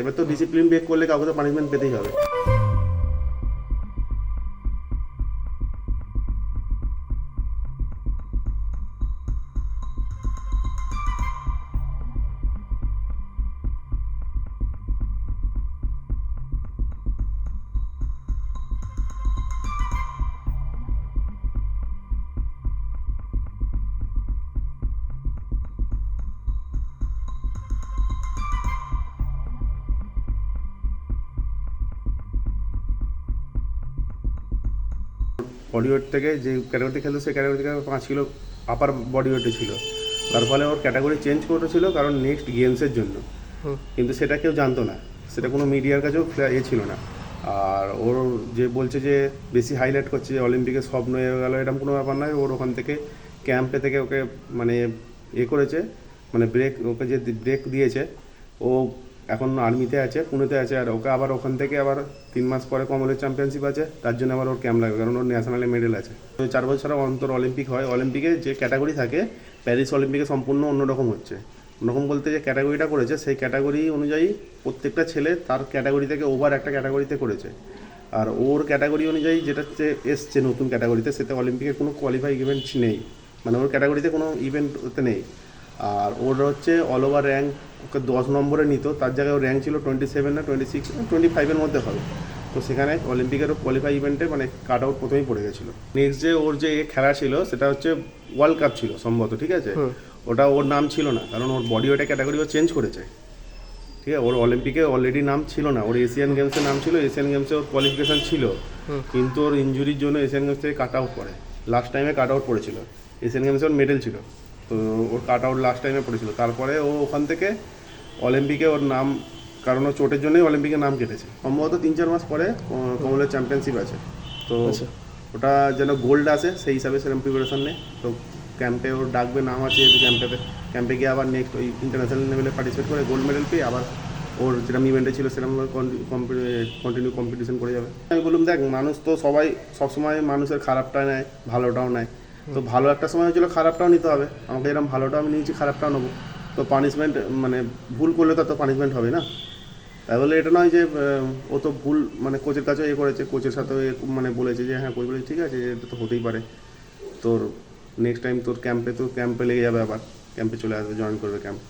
এবার তো discipline bake করলে কাউকে তো পানিশমেন্ট পেতেই হবে। বডি ওয়েট থেকে যে ক্যাটাগরিতে খেলতো সেই ক্যাটাগরি থেকে পাঁচ কিলো আপার বডি ওয়েটে ছিল। তার ফলে ওর ক্যাটাগরি চেঞ্জ করেছিল কারণ নেক্সট গেমসের জন্য। কিন্তু সেটা কেউ জানতো না। সেটা কোনো মিডিয়ার কাছেও এ ছিল না। আর ওর যে বলছে যে বেশি হাইলাইট করছে যে অলিম্পিকে স্বপ্ন হয়ে গেলো এরকম কোনো ব্যাপার নয়। ওর ওখান থেকে ক্যাম্পে থেকে ওকে মানে এ করেছে। মানে ব্রেক ওকে যে ব্রেক দিয়েছে ও এখন আর্মিতে আছে, পুনেতে আছে, আর ওকে আবার ওখান থেকে আবার তিন মাস পরে কমনওয়েলথ চ্যাম্পিয়নশিপ আছে, তার জন্য আবার ওর ক্যাম্প লাগবে কারণ ওর ন্যাশনালে মেডেল আছে। চার বছর অন্তর অলিম্পিক হয়, অলিম্পিকে যে ক্যাটাগরি থাকে, প্যারিস অলিম্পিকে সম্পূর্ণ অন্যরকম হচ্ছে। অন্যরকম বলতে যে ক্যাটাগরিটা করেছে, সেই ক্যাটাগরি অনুযায়ী প্রত্যেকটা ছেলে তার ক্যাটাগরি থেকে ওভার একটা ক্যাটাগরিতে করেছে। আর ওর ক্যাটাগরি অনুযায়ী যেটা এসছে নতুন ক্যাটাগরিতে সেটা অলিম্পিকে কোনো কোয়ালিফাই ইভেন্ট নেই। মানে ওর ক্যাটাগরিতে কোনো ইভেন্ট ওতে নেই। আর ওর হচ্ছে অল ওভার র্যাঙ্ক ওকে দশ নম্বরে নিত তার জায়গায় ওর র্যাঙ্ক ছিল টোয়েন্টি সেভেন না টোয়েন্টি সিক্স টোয়েন্টি ফাইভের মধ্যে হবে। তো সেখানে অলিম্পিকেরও কোয়ালিফাই ইভেন্টে মানে কাট আউট প্রথমেই পড়ে গেছিল। নেক্সট যে ওর যে খেলা ছিল সেটা হচ্ছে ওয়ার্ল্ড কাপ ছিল সম্ভবত ঠিক আছে? ওটা ওর নাম ছিল না কারণ ওর বডি ওয়েটে ক্যাটাগরি ও চেঞ্জ করেছে। ঠিক আছে? ওর অলিম্পিকে অলরেডি নাম ছিল না ওর এশিয়ান গেমসে নাম ছিল এশিয়ান গেমসে ওর কোয়ালিফিকেশন ছিল। কিন্তু ওর ইঞ্জুরির জন্য এশিয়ান গেমস থেকে কাট আউট করে লাস্ট টাইমে কাট আউট পড়েছিল। এশিয়ান গেমসে ওর মেডেল ছিল। তো ওর কাট আউট লাস্ট টাইমে পড়েছিল। তারপরে ও ওখান থেকে অলিম্পিকে ওর নাম কারণ ও চোটের জন্যই অলিম্পিকে নাম কেটেছে। সম্ভবত তিন চার মাস পরে কমলের চ্যাম্পিয়নশিপ আছে। তো ওটা যেন গোল্ড আসে সেই হিসাবে সেরকম প্রিপারেশন নেই। তো ক্যাম্পে ওর ডাকবে নাম আছে যেহেতু ক্যাম্পেতে ক্যাম্পে গিয়ে আবার নেক্সট ওই ইন্টারন্যাশনাল লেভেলে পার্টিসিপেট করে গোল্ড মেডেল পেয়ে আবার ওর যেরকম ইভেন্টে ছিল সেরকম কন্টিনিউ কম্পিটিশন করে যাবে। আমি বললাম দেখ মানুষ তো সবাই সবসময় মানুষের খারাপটা নেয় ভালোটাও নেয়। তো ভালো একটা সময় হয়েছিল, খারাপটাও নিতে হবে। আমাকে এরকম ভালোটা আমি নিয়েছি, খারাপটাও নেব। তো পানিশমেন্ট মানে ভুল করলে তো তো পানিশমেন্ট হবে না। তাই বলে এটা নয় যে ও তো ভুল মানে কোচের কাছেও এ করেছে কোচের সাথে মানে বলেছে যে হ্যাঁ কোচ বলেছে, ঠিক আছে এটা তো হতেই পারে। তোর নেক্সট টাইম তোর ক্যাম্পে তোর ক্যাম্পে লেগে যাবে আবার। ক্যাম্পে চলে আসবে জয়েন করবে ক্যাম্প